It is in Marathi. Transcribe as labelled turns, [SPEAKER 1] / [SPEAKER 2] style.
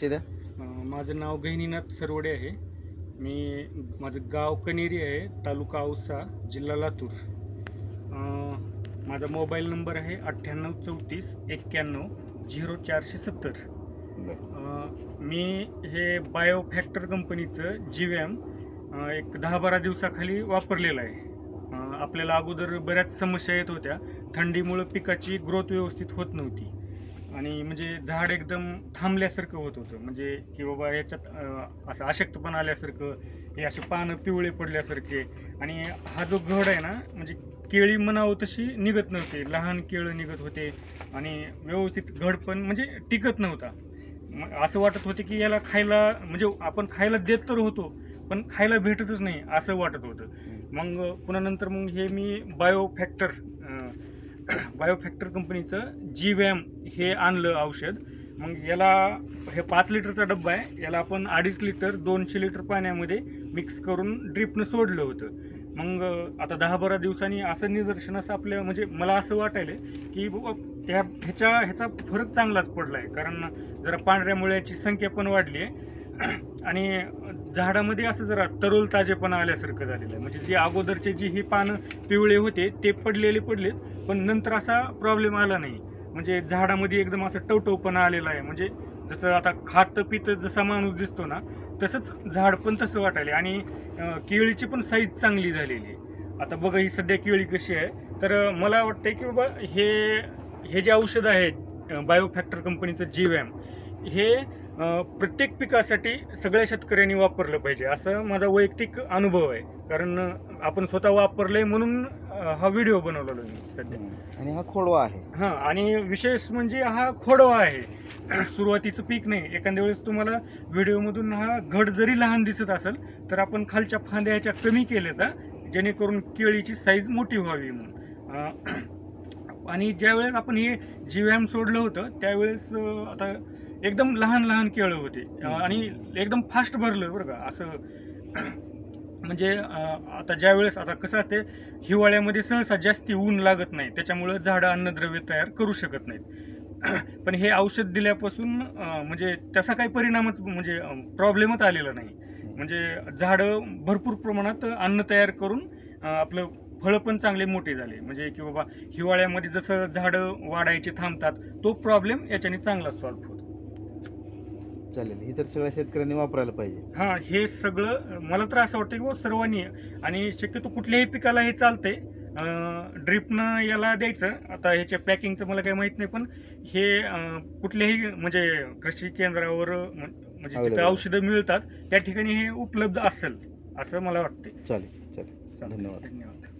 [SPEAKER 1] द्या
[SPEAKER 2] अं, माझं नाव गहिनीनाथ सरवडे आहे. मी माझं गाव कनेरी आहे तालुका औसा जिल्हा लातूर. माझा मोबाईल नंबर आहे अठ्ठ्याण्णव चौतीस एक्क्याण्णव झिरो चारशे सत्तर. मी हे बायो फॅक्टर कंपनीचं जी व्ही एम एक दहा बारा दिवसाखाली वापरलेलं आहे. आपल्याला अगोदर बऱ्याच समस्या येत होत्या. थंडीमुळं पिकाची ग्रोथ व्यवस्थित होत नव्हती. आणि म्हणजे झाड एकदम थांबल्यासारखं होत होतं. म्हणजे की बाबा याच्यात असं अशक्तपणा आल्यासारखं हे असे पानं पिवळे पडल्यासारखे. आणि हा जो घड आहे ना म्हणजे केळी म्हणावं तशी निघत नव्हते. लहान केळं निघत होते आणि व्यवस्थित घड पण म्हणजे टिकत नव्हता. मग असं वाटत होते की याला खायला म्हणजे आपण खायला देत तर होतो पण खायला भेटतच नाही असं वाटत होतं. मग पुन्हा नंतर मग हे मी बायो बायोफॅक्टर कंपनीचं जी वॅम हे आणलं औषध. मग याला हे पाच लिटरचा डब्बा आहे. याला आपण अडीच लिटर दोनशे लिटर पाण्यामध्ये मिक्स करून ड्रिपनं सोडलं होतं. मग आता दहा बारा दिवसांनी असं निदर्शनास आपल्या म्हणजे मला असं वाटायलं की बाबा त्या ह्याच्या ह्याचा फरक चांगलाच पडला आहे कारण जरा पांढऱ्या मुळ्याची संख्या पण वाढली आहे. आणि झाडामध्ये असं जरा तरुल ताजेपणा आल्यासारखं झालेलं आहे. म्हणजे जे अगोदरचे जी ही पानं पिवळे होते ते पडलेले पडलेत. पण नंतर असा प्रॉब्लेम आला नाही. म्हणजे झाडामध्ये एकदम असं टवटवपणा आलेला आहे. म्हणजे जसं आता खात पित जसा माणूस दिसतो ना तसंच झाड पण तसं वाटायले आणि केळीची पण साईज चांगली झालेली आहे. आता बघा ही सध्या केळी कशी आहे. तर मला वाटतं की बाबा हे हे जे औषध आहे बायोफॅक्टर कंपनीचं जी व्हॅम हे प्रत्येक पिकासाठी सगळ्या शेतकऱ्यांनी वापरलं पाहिजे. असं माझा वैयक्तिक अनुभव आहे. कारण आपण स्वतः वापरलं आहे म्हणून हा व्हिडिओ बनवलेलो मी सध्या.
[SPEAKER 1] आणि हा खोडवा आहे.
[SPEAKER 2] हां आणि विशेष म्हणजे हा खोडवा आहे. सुरुवातीचं पीक नाही. एखाद्या वेळेस तुम्हाला व्हिडिओमधून हा घड जरी लहान दिसत असेल तर आपण खालच्या फांद्या ह्याच्या कमी केल्या तर जेणेकरून केळीची साईज मोठी व्हावी म्हणून. आणि ज्यावेळेस आपण हे जीव्याम सोडलं होतं त्यावेळेस आता एकदम लहान लहान केळं होते. आणि एकदम फास्ट भरलं बरं का असं म्हणजे आता ज्यावेळेस आता कसं असते हिवाळ्यामध्ये सहसा जास्ती ऊन लागत नाही. त्याच्यामुळं झाडं अन्नद्रव्य तयार करू शकत नाहीत. पण हे औषध दिल्यापासून म्हणजे त्याचा काही परिणामच म्हणजे प्रॉब्लेमच आलेला नाही. म्हणजे झाडं भरपूर प्रमाणात अन्न तयार करून आपलं फळं पण चांगले मोठे झाले. म्हणजे की बाबा हिवाळ्यामध्ये जसं झाडं वाढायचे थांबतात तो प्रॉब्लेम याच्याने चांगला सॉल्व्ह होतो.
[SPEAKER 1] चालेल. ही तर सगळ्या शेतकऱ्यांनी वापरायला पाहिजे.
[SPEAKER 2] हां हे सगळं मला तर असं वाटतं की बुवा सर्वांनी. आणि शक्यतो कुठल्याही पिकाला हे चालतंय. ड्रिपनं याला द्यायचं. आता ह्याच्या पॅकिंगचं मला काही माहीत नाही पण हे अं, कुठल्याही म्हणजे कृषी केंद्रावर म्हण- म्हणजे जिथं
[SPEAKER 1] Available.
[SPEAKER 2] औषधं मिळतात त्या ठिकाणी हे उपलब्ध असेल असं मला वाटते
[SPEAKER 1] चालेल. चालेल. धन्यवाद.
[SPEAKER 2] धन्यवाद.